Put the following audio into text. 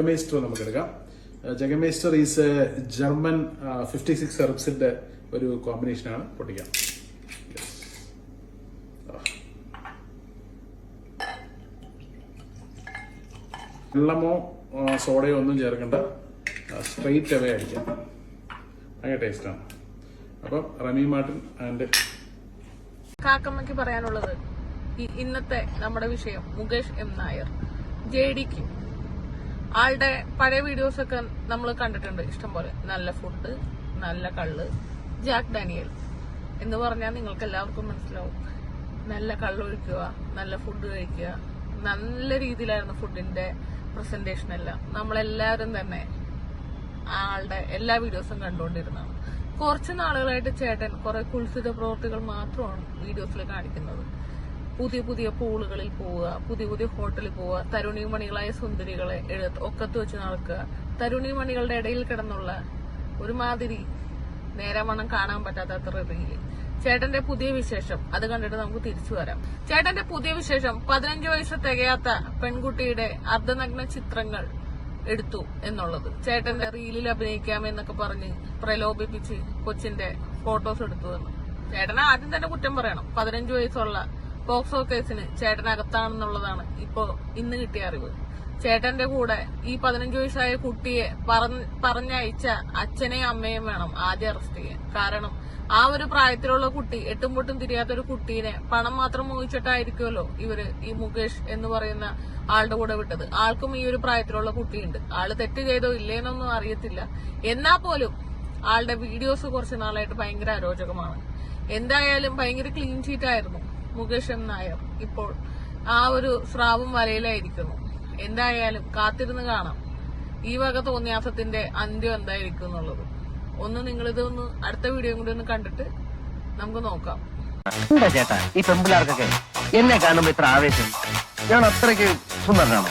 ജഗമേസ്റ്റർ നമുക്ക് എടുക്കാം Jagermeister is a German fifty six ഹെർബ്സിന്റെ ഒരു കോമ്പിനേഷനാണ് പൊട്ടിക്കാം. വെള്ളമോ സോഡയോ ഒന്നും ചേർക്കണ്ട. സ്ട്രെയിറ്റ് അവേ അടിക്കാം. ഭയങ്കര ടേസ്റ്റാണ്. അപ്പം റമി മാർട്ടിൻ ആൻഡ് കാക്കമ്മയ്ക്ക് പറയാനുള്ളത് ഇന്നത്തെ നമ്മുടെ വിഷയം മുകേഷ് എം നായർ ജെ ഡിക്ക് ആളുടെ പഴയ വീഡിയോസ് ഒക്കെ നമ്മൾ കണ്ടിട്ടുണ്ട്. ഇഷ്ടംപോലെ നല്ല ഫുഡ് നല്ല കള്ള്. ജാക്ക് ഡാനിയൽ എന്ന് പറഞ്ഞാൽ നിങ്ങൾക്ക് എല്ലാവർക്കും മനസ്സിലാവും. നല്ല കള്ള് ഒഴിക്കുക നല്ല ഫുഡ് കഴിക്കുക. നല്ല രീതിയിലായിരുന്നു ഫുഡിന്റെ പ്രസന്റേഷൻ എല്ലാം. നമ്മളെല്ലാവരും തന്നെ ആളുടെ എല്ലാ വീഡിയോസും കണ്ടുകൊണ്ടിരുന്നതാണ്. കുറച്ച് നാളുകളായിട്ട് ചേട്ടൻ കുറെ കുൽസിത പ്രവൃത്തികൾ മാത്രമാണ് വീഡിയോസിൽ കാണിക്കുന്നത്. പുതിയ പുതിയ പൂളുകളിൽ പോവുക പുതിയ പുതിയ ഹോട്ടലിൽ പോവുക തരുണിമണികളായ സുന്ദരികളെ എഴുത്ത് ഒക്കത്ത് വെച്ച് നടക്കുക. തരുണിമണികളുടെ ഇടയിൽ കിടന്നുള്ള ഒരുമാതിരി നേരെ മണം കാണാൻ പറ്റാത്ത അത്ര റീൽ ചേട്ടന്റെ പുതിയ വിശേഷം അത് കണ്ടിട്ട് നമുക്ക് തിരിച്ചു വരാം. ചേട്ടന്റെ പുതിയ വിശേഷം പതിനഞ്ച് വയസ്സ് തികയാത്ത പെൺകുട്ടിയുടെ അർദ്ധനഗ്ന ചിത്രങ്ങൾ എടുത്തു എന്നുള്ളത്. ചേട്ടന്റെ റീലിൽ അഭിനയിക്കാം എന്നൊക്കെ പറഞ്ഞ് പ്രലോഭിപ്പിച്ച് കൊച്ചിന്റെ ഫോട്ടോസ് എടുത്തു എന്ന്. ചേട്ടനെ ആദ്യം തന്നെ കുറ്റം പറയണം. പതിനഞ്ച് വയസ്സുള്ള പോക്സോ ഓഫീസിന് ചേട്ടൻ അകത്താണെന്നുള്ളതാണ് ഇപ്പോ ഇന്ന് കിട്ടിയ അറിവ്. ചേട്ടന്റെ കൂടെ ഈ പതിനഞ്ച് വയസ്സായ കുട്ടിയെ പറഞ്ഞ് പറഞ്ഞയച്ച അച്ഛനെയും അമ്മയും വേണം ആദ്യം അറസ്റ്റ് ചെയ്യാൻ. കാരണം ആ ഒരു പ്രായത്തിലുള്ള കുട്ടി എട്ടും പൊട്ടും തിരിയാത്ത ഒരു കുട്ടീനെ പണം മാത്രം മോഹിച്ചിട്ടായിരിക്കുമല്ലോ ഇവർ ഈ മുകേഷ് എന്ന് പറയുന്ന ആളുടെ കൂടെ വിട്ടത്. ആൾക്കും ഈ ഒരു പ്രായത്തിലുള്ള കുട്ടിയുണ്ട്. ആൾ തെറ്റ് ചെയ്തോ ഇല്ലേന്നൊന്നും അറിയത്തില്ല. എന്നാ പോലും ആളുടെ വീഡിയോസ് കുറച്ച് നാളായിട്ട് ഭയങ്കര അരോചകമാണ്. എന്തായാലും ഭയങ്കര ക്ലീൻ ഷീറ്റ് ആയിരുന്നു. മുകേഷ് എം നായർ ഇപ്പോൾ ആ ഒരു സ്രാവും വലയിലായിരിക്കുന്നു. എന്തായാലും കാത്തിരുന്ന് കാണാം. ഈ വക തോന്നിയാസത്തിന്റെ അന്ത്യം എന്തായിരിക്കും എന്നുള്ളത് ഒന്ന് നിങ്ങൾ ഇതൊന്ന് അടുത്ത വീഡിയോയും കൂടി ഒന്ന് കണ്ടിട്ട് നമുക്ക് നോക്കാം. ചേട്ടാ? ഈ പെമ്പിളാർക്കൊക്കെ എന്നെ കാണുമ്പോ ഇത്ര ആവേശം. ഞാൻ അത്രയ്ക്ക് സുന്ദരനാണോ?